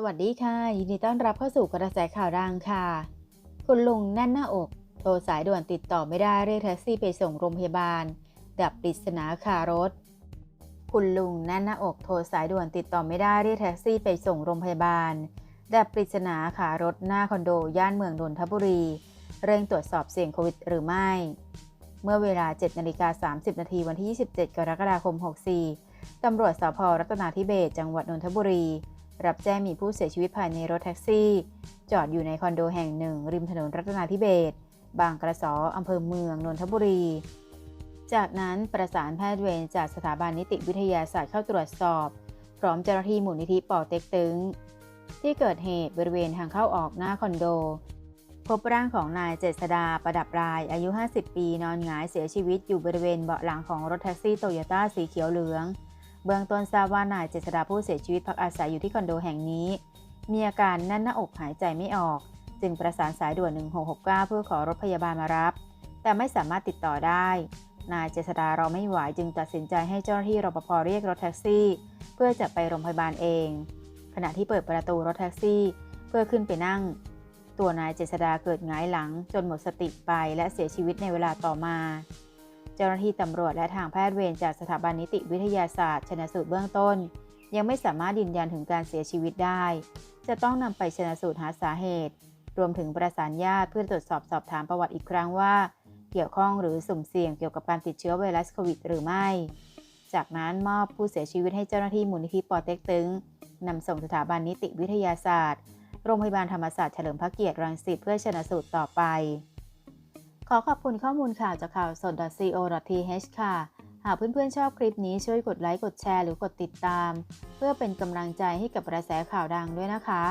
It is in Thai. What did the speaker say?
สวัสดีค่ะ ยินดีต้อนรับเข้าสู่กระแสข่าวดังค่ะ คุณลุงแน่นหน้าอก โทรสายด่วนติดต่อไม่ได้เรียกแท็กซี่ไปส่งโรงพยาบาล ดับปริศนาคารถ คุณลุงแน่นหน้าอกโทรสายด่วนติดต่อไม่ได้เรียกแท็กซี่ไปส่งโรงพยาบาล ดับปริศนาขารถหน้าคอนโดย่านเมืองนนทบุรี เร่งตรวจสอบเสี่ยงโควิดหรือไม่ เมื่อเวลา7นาฬิกา30นาทีวันที่ 27 กรกฎาคม 64ตำรวจสพรัตนาธิเบศจังหวัดนนทบุรี รับแจ้งมีผู้เสียชีวิตภายในรถแท็กซี่ จอดอยู่ในคอนโดแห่งหนึ่ง ริมถนนรัตนาธิเบศบางกระสออำเภอเมือง นนทบุรี จากนั้นประสานแพทย์เวรจากสถาบันนิติวิทยาศาสตร์เข้าตรวจสอบ พร้อมเจ้าหน้าที่มูลนิธิป่อเต็กตึง ที่เกิดเหตุบริเวณทางเข้าออกหน้าคอนโด พบร่างของนายเจษดาประดับราย อายุ 50 ปี นอนหงายเสียชีวิตอยู่บริเวณเบาะหลังของรถแท็กซี่โตโยต้าสีเขียวเหลือง เบื้องต้นทราบว่านายเจษดาผู้เสียชีวิตพักอาศัยอยู่ที่คอนโดแห่งนี้ มีอาการแน่นหน้าอกหายใจไม่ออก จึงประสานสายด่วน 1669 เพื่อขอรถพยาบาลมารับ แต่ไม่สามารถติดต่อได้ นายเจษดารอไม่ไหวจึงตัดสินใจให้เจ้าหน้าที่รปภเรียกรถแท็กซี่ เพื่อจะไปโรงพยาบาลเอง ขณะที่เปิดประตูรถแท็กซี่ เพื่อขึ้นไปนั่ง ตัวนายเจษดาเกิดหงายหลังจนหมดสติไปและเสียชีวิตในเวลาต่อมา เจ้าหน้าที่ตำรวจและทางแพทย์เวรจากสถาบันนิติวิทยาศาสตร์ชนสูตรเบื้องต้น ยังไม่สามารถยืนยันถึงการเสียชีวิตได้ จะต้องนำไปชนสูตรหาสาเหตุ รวมถึงประสานญาติเพื่อตรวจสอบสอบถามประวัติอีกครั้งว่า เกี่ยวข้องหรือสุ่มเสี่ยงเกี่ยวกับการติดเชื้อไวรัสโควิดหรือไม่ จากนั้นมอบผู้เสียชีวิตให้เจ้าหน้าที่มูลนิธิปอเต็กตึงนำส่งสถาบันนิติวิทยาศาสตร์ โรงพยาบาลธรรมศาสตร์เฉลิมพระเกียรติรังสิตเพื่อชนะสูตรต่อไป ขอขอบคุณข้อมูลข่าวจากข่าวสด .co.th ค่ะ หากเพื่อนๆชอบคลิปนี้ช่วยกดไลค์ กดแชร์ หรือกดติดตาม เพื่อเป็นกำลังใจให้กับกระแสข่าวดังด้วยนะคะ